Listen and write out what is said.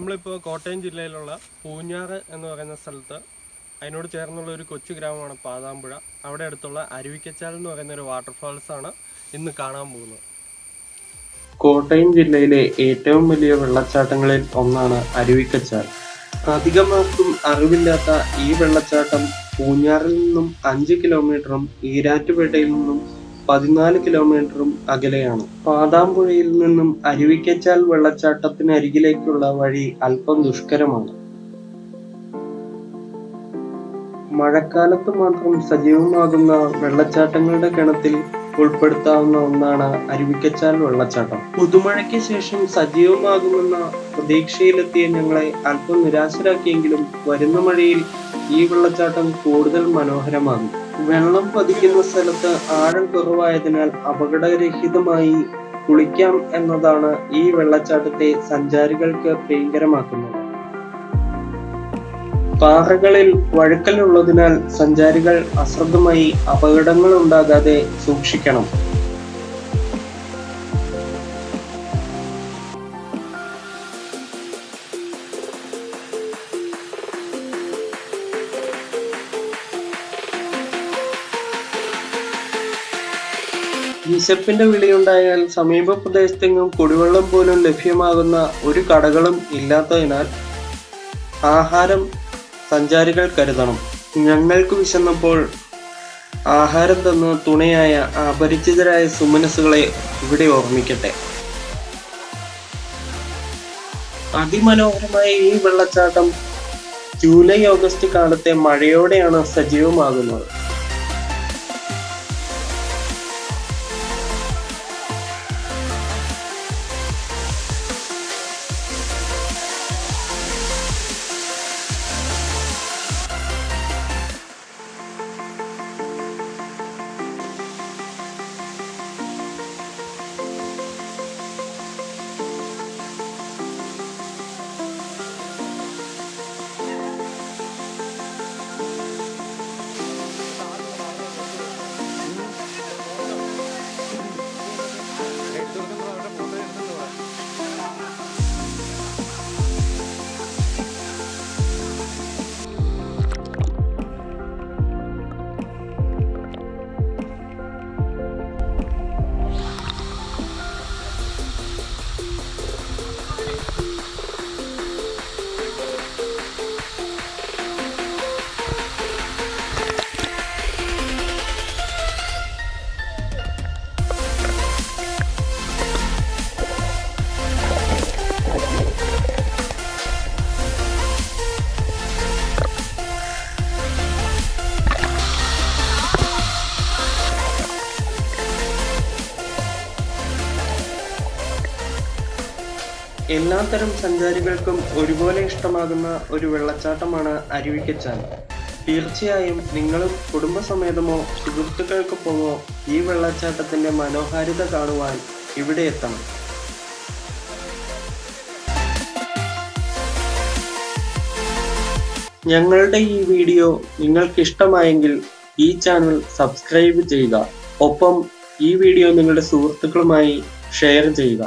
നമ്മളിപ്പോൾ കോട്ടയം ജില്ലയിലുള്ള പൂഞ്ഞാറ് എന്ന് പറയുന്ന സ്ഥലത്ത് അതിനോട് ചേർന്നുള്ള ഒരു കൊച്ചു ഗ്രാമമാണ് പാതാമ്പുഴ. അവിടെ അടുത്തുള്ള അരുവിക്കച്ചാൽ എന്ന് പറയുന്ന ഒരു വാട്ടർഫാൾസ് ആണ് ഇന്ന് കാണാൻ പോകുന്നത്. കോട്ടയം ജില്ലയിലെ ഏറ്റവും വലിയ വെള്ളച്ചാട്ടങ്ങളിൽ ഒന്നാണ് അരുവിക്കച്ചാൽ. അധികമാർക്കും അറിവില്ലാത്ത ഈ വെള്ളച്ചാട്ടം പൂഞ്ഞാറിൽ നിന്നും അഞ്ച് കിലോമീറ്ററും ഈരാറ്റുപേട്ടയിൽ നിന്നും പതിനാല് കിലോമീറ്ററും അകലെയാണ്. പാതാമ്പുഴയിൽ നിന്നും അരുവിക്കച്ചാൽ വെള്ളച്ചാട്ടത്തിനരികിലേക്കുള്ള വഴി അല്പം ദുഷ്കരമാണ്. മഴക്കാലത്ത് മാത്രം സജീവമാകുന്ന വെള്ളച്ചാട്ടങ്ങളുടെ ഗണത്തിൽ ഉൾപ്പെടുത്താവുന്ന ഒന്നാണ് അരുവിക്കച്ചാൽ വെള്ളച്ചാട്ടം. പുതുമഴയ്ക്ക് ശേഷം സജീവമാകുമെന്ന പ്രതീക്ഷയിലെത്തിയ ഞങ്ങളെ അല്പം നിരാശരാക്കിയെങ്കിലും വരുന്ന മഴയിൽ ഈ വെള്ളച്ചാട്ടം കൂടുതൽ മനോഹരമാകും വെള്ളം പതിക്കുന്ന സ്ഥലത്ത് ആഴം കുറവായതിനാൽ അപകടരഹിതമായി കുളിക്കാം എന്നതാണ് ഈ വെള്ളച്ചാട്ടത്തെ സഞ്ചാരികൾക്ക് പ്രിയങ്കരമാക്കുന്നത് പാറകളിൽ വഴുക്കലുള്ളതിനാൽ സഞ്ചാരികൾ അശ്രദ്ധമായി അപകടങ്ങൾ ഉണ്ടാകാതെ സൂക്ഷിക്കണം. വിശപ്പിന്റെ വിളിയുണ്ടായാൽ സമീപ പ്രദേശത്തെങ്ങും കുടിവെള്ളം പോലും ലഭ്യമാകുന്ന ഒരു കടകളും ഇല്ലാത്തതിനാൽ ആഹാരം സഞ്ചാരികൾ കരുതണം. ഞങ്ങൾക്ക് വിശന്നപ്പോൾ ആഹാരം തന്ന തുണയായ അപരിചിതരായ സുമനസുകളെ ഇവിടെ ഓർമ്മിക്കട്ടെ. അതിമനോഹരമായ ഈ വെള്ളച്ചാട്ടം ജൂലൈ ഓഗസ്റ്റ് കാലത്തെ മഴയോടെയാണ് സജീവമാകുന്നത്. എല്ലാത്തരം സഞ്ചാരികൾക്കും ഒരുപോലെ ഇഷ്ടമാകുന്ന ഒരു വെള്ളച്ചാട്ടമാണ് അരുവിക്കച്ചാൽ തീർച്ചയായും നിങ്ങളും കുടുംബസമേതമോ സുഹൃത്തുക്കൾക്കൊപ്പമോ ഈ വെള്ളച്ചാട്ടത്തിന്റെ മനോഹാരിത കാണുവാൻ ഇവിടെ എത്തണം. ഞങ്ങളുടെ ഈ വീഡിയോ നിങ്ങൾക്ക് ഇഷ്ടമായെങ്കിൽ ഈ ചാനൽ സബ്സ്ക്രൈബ് ചെയ്യുക. ഒപ്പം ഈ വീഡിയോ നിങ്ങളുടെ സുഹൃത്തുക്കളുമായി ഷെയർ ചെയ്യുക.